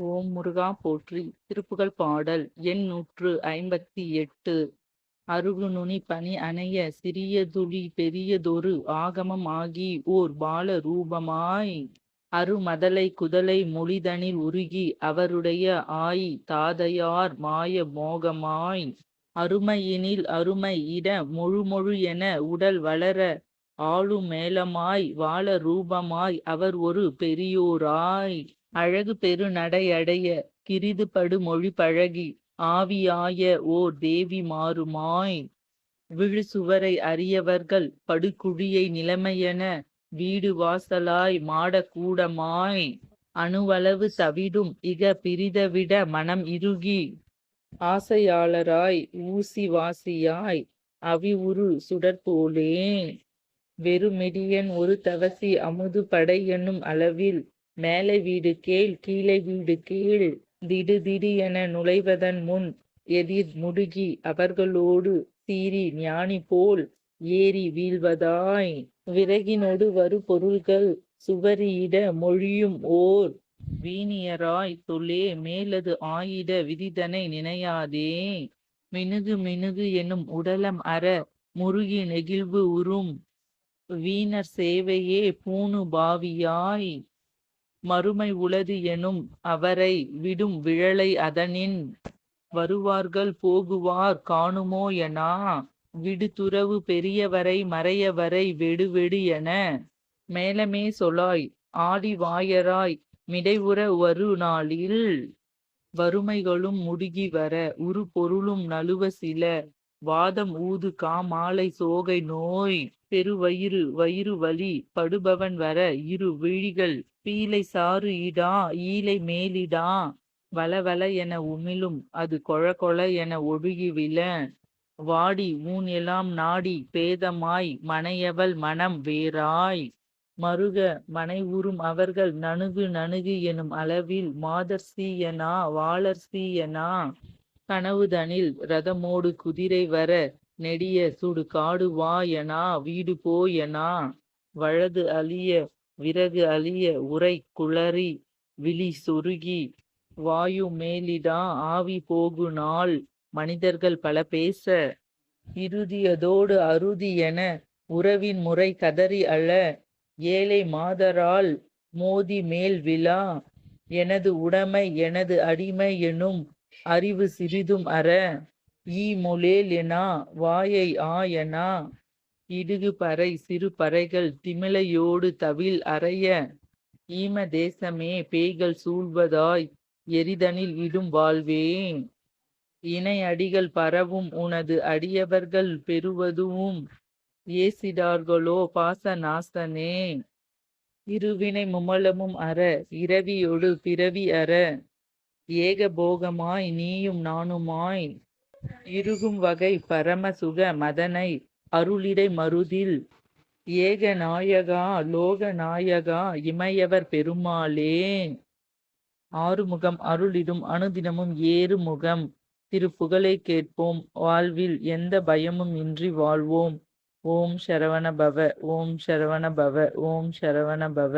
ஓம் முருகா போற்றி. திருப்புகழ் பாடல் எண் நூற்று ஐம்பத்தி எட்டு. அருகு நுனி பனி அணைய சிறியதுளி பெரியதொரு ஆகமம் ஆகி ஓர் பால ரூபமாய். அருமதலை குதலை மொழிதனில் உருகி அவருடைய ஆய் தாதையார் மாய மோகமாய். அருமையினில் அருமை இட மொழுமொழு என உடல் வளர ஆளுமேளமாய் வாழ ரூபமாய் அவர் ஒரு பெரியோராய். அழகு பெரு நடையடைய கிரிது படு மொழி பழகி ஆவியாய ஓ தேவி மாறுமாய். விழு சுவரை அறியவர்கள் படுகுழியை நிலைமையென வீடு வாசலாய் மாடக்கூடமாய் அணுவளவு தவிடும் இக பிரிதவிட மனம் இறுகி. ஆசையாளராய் ஊசி வாசியாய் அவி உரு சுடற்போலே வெறுமெடியன் ஒரு தவசி அமுது படை என்னும் அளவில் மேலை வீடு கேள் கீழே வீடு கீழ் திடு திடு என நுழைவதன் முன் எதிர் முடுகி அவர்களோடு சீறி ஞானி போல் ஏறி வீழ்வதாய். விறகினோடு வரு பொருள்கள் சுவரியிட மொழியும் ஓர். வீணியராய் தொலே மேலது ஆயிட விதிதனை நினையாதே. மினுகு மினுகு எனும் உடலம் அற முருகி நெகிழ்வு உறும். வீணர் சேவையே பூணு பாவியாய். மறுமை உளது எனும் அவரை விடும் விழலை அதனின் வருவார்கள் போகுவார் காணுமோ எனா? விடுதுறவு பெரியவரை மறையவரை வெடு வெடு என மேலமே சொலாய் ஆடி வாயராய் மிடைவுற வரு நாளில் வறுமைகளும் முடுகி வர உரு பொருளும் நழுவ சில வாதம் ஊது காமாலை சோகை நோய் பெருவயிறு வயிறு வலி படுபவன் வர இரு விழிகள். பீலை சாறு இடா ஈலை மேலிடா வளவள என உமிழும் அது கொழ கொழ என ஒழுகி விழ. வாடி ஊன் எல்லாம் நாடி பேதமாய் மனையவள் மனம் வேறாய். மருக மனை உறும் அவர்கள் நணுகு நணுகு எனும் அளவில் மாதர் சீயனா வாழர் சீயனா. கனவுதனில் ரதமோடு குதிரை வர நெடிய சுடு காடு வா எனா வீடு போயனா வலது அழிய விறகு அழிய உரை குளறி விழி சொருகி வாயு மேலிடா ஆவி போகு நாள் மனிதர்கள் பல பேச இறுதியதோடு அறுதி என உறவின் முறை கதறி அழ ஏழை மாதரால் மோதி மேல் விழா எனது உடைமை எனது அடிமை எனும் அறிவு சிறிதும் அற ஈ மொழேல் வாயை ஆ எனா இடுகு பறை சிறு பறைகள் திமிலையோடு தவில் அறைய ஈம தேசமே பேய்கள் சூழ்வதாய் எரிதனில் இடும் வாழ்வே இணை அடிகள் பரவும் உனது அடியவர்கள் பெறுவதும் ஏசிடார்களோ பாச நாசனே. இருவினை முமலமும் அற இரவியொடு பிறவி அற ஏக போகமாய் நீயும் நானுமாய் இருகும் வகை பரமசுக மதனை அருளிடை மருதில். ஏக நாயகா லோக நாயகா இமையவர் பெருமாளே ஆறுமுகம் அருளிடும் அனுதினமும் ஏறு முகம் திருப்புகழை கேட்போம் வாழ்வில் எந்த பயமும் இன்றி வாழ்வோம். ஓம் சரவண பவ ஓம் சரவண பவ ஓம் சரவண பவ.